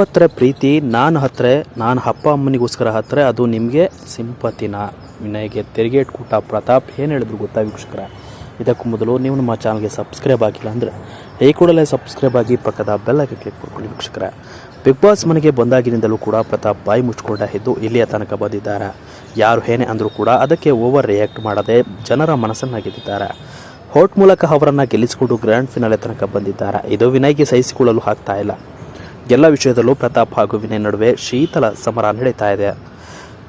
ಹತ್ರ ಪ್ರೀತಿ, ನಾನು ಹತ್ರ, ನಾನು ಅಪ್ಪ ಅಮ್ಮನಿಗೋಸ್ಕರ ಹತ್ರ, ಅದು ನಿಮಗೆ ಸಿಂಪತಿನ. ವಿನಯ್ಗೆ ತೆರಿಗೆ ಇಟ್ಕೊಟ್ಟ ಪ್ರತಾಪ್ ಏನು ಹೇಳಿದ್ರು ಗೊತ್ತಾ ವೀಕ್ಷಕರ? ಇದಕ್ಕೂ ಮೊದಲು ನೀವು ನಮ್ಮ ಚಾನಲ್ಗೆ ಸಬ್ಸ್ಕ್ರೈಬ್ ಆಗಿಲ್ಲ ಅಂದರೆ ಈ ಕೂಡಲೇ ಸಬ್ಸ್ಕ್ರೈಬ್ ಆಗಿ ಪಕ್ಕದ ಬೆಲ್ಲಕ್ಕೆ ಕ್ಲಿಕ್ ಮಾಡ್ಕೊಳ್ಳಿ ವೀಕ್ಷಕರ. ಬಿಗ್ ಬಾಸ್ ಮನೆಗೆ ಬಂದಾಗಿನಿಂದಲೂ ಕೂಡ ಪ್ರತಾಪ್ ಬಾಯಿ ಮುಚ್ಕೊಂಡ ಇದ್ದು ಇಲ್ಲಿಯ ತನಕ ಬಂದಿದ್ದಾರೆ. ಯಾರು ಏನೇ ಅಂದರೂ ಕೂಡ ಅದಕ್ಕೆ ಓವರ್ ರಿಯಾಕ್ಟ್ ಮಾಡದೆ ಜನರ ಮನಸ್ಸನ್ನು ಗೆದ್ದಿದ್ದಾರೆ. ಹೋಟ್ ಮೂಲಕ ಅವರನ್ನು ಗೆಲ್ಲಿಸಿಕೊಂಡು ಗ್ರ್ಯಾಂಡ್ ಫಿನಾಲೆ ತನಕ ಬಂದಿದ್ದಾರೆ. ಇದು ವಿನಯ್ಗೆ ಸಹಿಸಿಕೊಳ್ಳಲು ಆಗ್ತಾ ಇಲ್ಲ. ಎಲ್ಲ ವಿಷಯದಲ್ಲೂ ಪ್ರತಾಪ್ ಹಾಗೂ ವಿನಯ್ ನಡುವೆ ಶೀತಲ ಸಮರ ನಡೀತಾ ಇದೆ.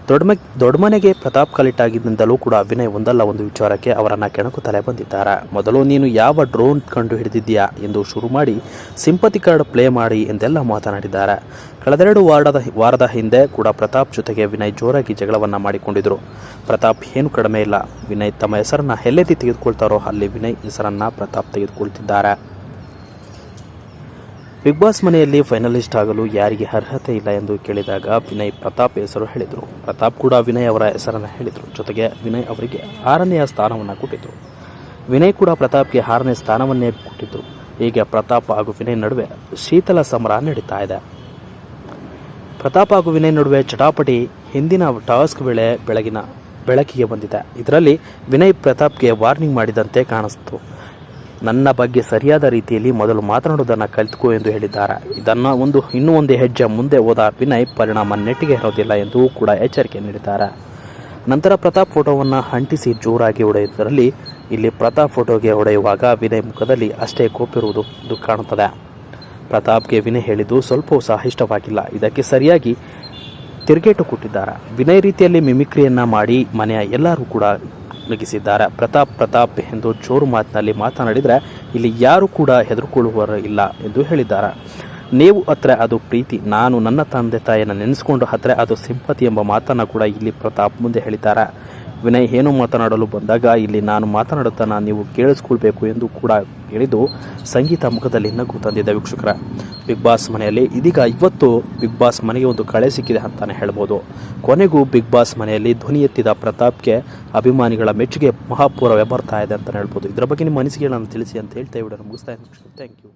ದೊಡ್ಡ ದೊಡ್ಡಮನೆಗೆ ಪ್ರತಾಪ್ ಕಲಿಟ್ಟಾಗಿದ್ದಿಂದಲೂ ಕೂಡ ವಿನಯ್ ಒಂದಲ್ಲ ಒಂದು ವಿಚಾರಕ್ಕೆ ಅವರನ್ನು ಕೆಣಕುತ್ತಲೇ ಬಂದಿದ್ದಾರೆ. ಮೊದಲು ನೀನು ಯಾವ ಡ್ರೋನ್ ಕಂಡು ಹಿಡಿದಿದ್ದೀಯಾ ಎಂದು ಶುರು ಮಾಡಿ ಸಿಂಪತಿ ಕಾರ್ಡ್ ಪ್ಲೇ ಮಾಡಿ ಎಂದೆಲ್ಲ ಮಾತನಾಡಿದ್ದಾರೆ. ಕಳೆದೆರಡು ವಾರದ ವಾರದ ಹಿಂದೆ ಕೂಡ ಪ್ರತಾಪ್ ಜೊತೆಗೆ ವಿನಯ್ ಜೋರಾಗಿ ಜಗಳವನ್ನು ಮಾಡಿಕೊಂಡಿದ್ದರು ಪ್ರತಾಪ್ ಏನು ಕಡಿಮೆ ಇಲ್ಲ. ವಿನಯ್ ತಮ್ಮ ಹೆಸರನ್ನು ಎಲ್ಲೆಲ್ಲಿ ತೆಗೆದುಕೊಳ್ತಾರೋ ಅಲ್ಲಿ ವಿನಯ್ ಹೆಸರನ್ನು ಪ್ರತಾಪ್ ತೆಗೆದುಕೊಳ್ತಿದ್ದಾರೆ. ಬಿಗ್ ಬಾಸ್ ಮನೆಯಲ್ಲಿ ಫೈನಲಿಸ್ಟ್ ಆಗಲು ಯಾರಿಗೆ ಅರ್ಹತೆ ಇಲ್ಲ ಎಂದು ಕೇಳಿದಾಗ ವಿನಯ್ ಪ್ರತಾಪ್ ಹೆಸರು ಹೇಳಿದರು. ಪ್ರತಾಪ್ ಕೂಡ ವಿನಯ್ ಅವರ ಹೆಸರನ್ನು ಹೇಳಿದರು. ಜೊತೆಗೆ ವಿನಯ್ ಅವರಿಗೆ ಆರನೆಯ ಸ್ಥಾನವನ್ನು ಕೊಟ್ಟಿದ್ದರು ವಿನಯ್ ಕೂಡ ಪ್ರತಾಪ್ಗೆ ಆರನೇ ಸ್ಥಾನವನ್ನೇ ಕೊಟ್ಟಿದ್ದರು ಹೀಗೆ ಪ್ರತಾಪ್ ಹಾಗೂ ವಿನಯ್ ನಡುವೆ ಶೀತಲ ಸಮರ ನಡೀತಾ ಇದೆ. ಪ್ರತಾಪ್ ಹಾಗೂ ವಿನಯ್ ನಡುವೆ ಚಟಾಪಟಿ ಹಿಂದಿನ ಟಾಸ್ಕ್ ವೇಳೆ ಬೆಳಗಿನ ಬೆಳಕಿಗೆ ಬಂದಿದೆ. ಇದರಲ್ಲಿ ವಿನಯ್ ಪ್ರತಾಪ್ಗೆ ವಾರ್ನಿಂಗ್ ಮಾಡಿದಂತೆ ಕಾಣಿಸ್ತು. ನನ್ನ ಬಗ್ಗೆ ಸರಿಯಾದ ರೀತಿಯಲ್ಲಿ ಮೊದಲು ಮಾತನಾಡುವುದನ್ನು ಕಲಿತುಕೋ ಎಂದು ಹೇಳಿದ್ದಾರೆ. ಇದನ್ನು ಒಂದು ಇನ್ನೂ ಒಂದು ಹೆಜ್ಜೆ ಮುಂದೆ ಹೋದ ವಿನಯ್ ಪರಿಣಾಮ ನೆಟ್ಟಿಗೆ ಇರೋದಿಲ್ಲ ಎಂದು ಕೂಡ ಎಚ್ಚರಿಕೆ ನೀಡಿದ್ದಾರೆ. ನಂತರ ಪ್ರತಾಪ್ ಫೋಟೋವನ್ನು ಅಂಟಿಸಿ ಜೋರಾಗಿ ಹೊಡೆಯುವುದರಲ್ಲಿ ಇಲ್ಲಿ ಪ್ರತಾಪ್ ಫೋಟೋಗೆ ಹೊಡೆಯುವಾಗ ವಿನಯ್ ಮುಖದಲ್ಲಿ ಅಷ್ಟೇ ಕೋಪಿರುವುದು ಕಾಣುತ್ತದೆ. ಪ್ರತಾಪ್ಗೆ ವಿನಯ್ ಹೇಳಿದ್ದು ಸ್ವಲ್ಪವೂ ಸಹ ಇಷ್ಟವಾಗಿಲ್ಲ. ಇದಕ್ಕೆ ಸರಿಯಾಗಿ ತಿರುಗೇಟು ಕೊಟ್ಟಿದ್ದಾರೆ. ವಿನಯ್ ರೀತಿಯಲ್ಲಿ ಮಿಮಿಕ್ರಿಯನ್ನು ಮಾಡಿ ಮನೆಯ ಎಲ್ಲರೂ ಕೂಡ ನಗಿಸಿದ್ದಾರೆ ಪ್ರತಾಪ್ ಪ್ರತಾಪ್ ಎಂದು ಜೋರು ಮಾತಿನಲ್ಲಿ ಮಾತನಾಡಿದರೆ ಇಲ್ಲಿ ಯಾರು ಕೂಡ ಹೆದರುಕೊಳ್ಳುವರು ಇಲ್ಲ ಎಂದು ಹೇಳಿದ್ದಾರೆ. ನೀವು ಹತ್ರ ಅದು ಪ್ರೀತಿ, ನಾನು ನನ್ನ ತಂದೆ ತಾಯಿಯನ್ನು ನೆನೆಸ್ಕೊಂಡು ಹತ್ರ ಅದು ಸಿಂಪತಿ ಎಂಬ ಮಾತನ್ನು ಕೂಡ ಇಲ್ಲಿ ಪ್ರತಾಪ್ ಮುಂದೆ ಹೇಳಿದ್ದಾರೆ. ವಿನಯ್ ಏನು ಮಾತನಾಡಲು ಬಂದಾಗ, ಇಲ್ಲಿ ನಾನು ಮಾತನಾಡುತ್ತಾನ, ನೀವು ಕೇಳಿಸ್ಕೊಳ್ಬೇಕು ಎಂದು ಕೂಡ ಹೇಳಿದ್ದು ಸಂಗೀತ ಮುಖದಲ್ಲಿ ನಗು ತಂದಿದ್ದ ವೀಕ್ಷಕರ. ಬಿಗ್ ಬಾಸ್ ಮನೆಯಲ್ಲಿ ಇದೀಗ ಇವತ್ತು ಬಿಗ್ ಬಾಸ್ ಮನೆಗೆ ಒಂದು ಕಳೆ ಸಿಕ್ಕಿದೆ ಅಂತಾನೆ ಹೇಳ್ಬೋದು. ಕೊನೆಗೂ ಬಿಗ್ ಬಾಸ್ ಮನೆಯಲ್ಲಿ ಧ್ವನಿ ಎತ್ತಿದ ಪ್ರತಾಪ್ಗೆ ಅಭಿಮಾನಿಗಳ ಮೆಚ್ಚುಗೆ ಮಹಾಪೂರವೇ ಬರ್ತಾ ಇದೆ ಅಂತಾನೆ ಹೇಳ್ಬೋದು. ಇದರ ಬಗ್ಗೆ ನಿಮ್ಮ ಅನಿಸಿಕೆಗಳನ್ನು ತಿಳಿಸಿ ಅಂತ ಹೇಳ್ತಾ ವಿಡಿಯೋ ಮುಗಿಸ್ತಾ ಇದ್ದೀನಿ. Thank you.